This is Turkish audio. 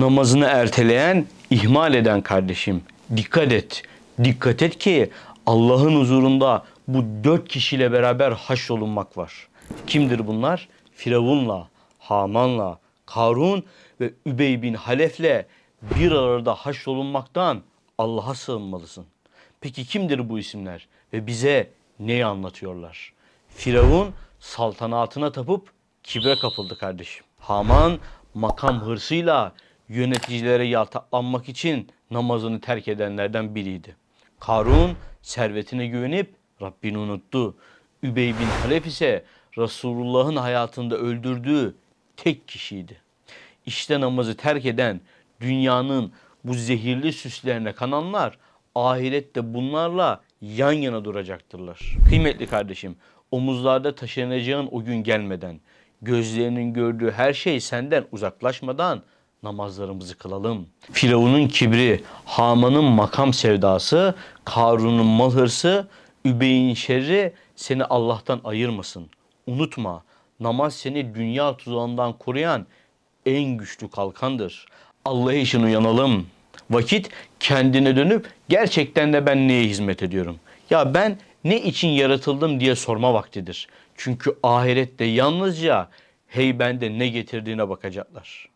Namazını erteleyen, ihmal eden kardeşim. Dikkat et. Dikkat et ki Allah'ın huzurunda bu dört kişiyle beraber haşrolunmak var. Kimdir bunlar? Firavun'la, Haman'la, Karun ve Übey bin Halef'le bir arada haşrolunmaktan Allah'a sığınmalısın. Peki kimdir bu isimler ve bize neyi anlatıyorlar? Firavun saltanatına tapıp kibre kapıldı kardeşim. Haman makam hırsıyla yöneticilere yaltaklanmak için namazını terk edenlerden biriydi. Karun servetine güvenip Rabbini unuttu. Übey bin Halef ise Resulullah'ın hayatında öldürdüğü tek kişiydi. İşte namazı terk eden dünyanın bu zehirli süslerine kananlar ahirette bunlarla yan yana duracaktırlar. Kıymetli kardeşim, omuzlarda taşınacağın o gün gelmeden, gözlerinin gördüğü her şey senden uzaklaşmadan namazlarımızı kılalım. Firavun'un kibri, Haman'ın makam sevdası, Karun'un mal hırsı, Übey'in şerri seni Allah'tan ayırmasın. Unutma, namaz seni dünya tuzağından koruyan en güçlü kalkandır. Allah için uyanalım. Vakit kendine dönüp gerçekten de ben neye hizmet ediyorum? Ya ben ne için yaratıldım diye sorma vaktidir. Çünkü ahirette yalnızca hey bende ne getirdiğine bakacaklar.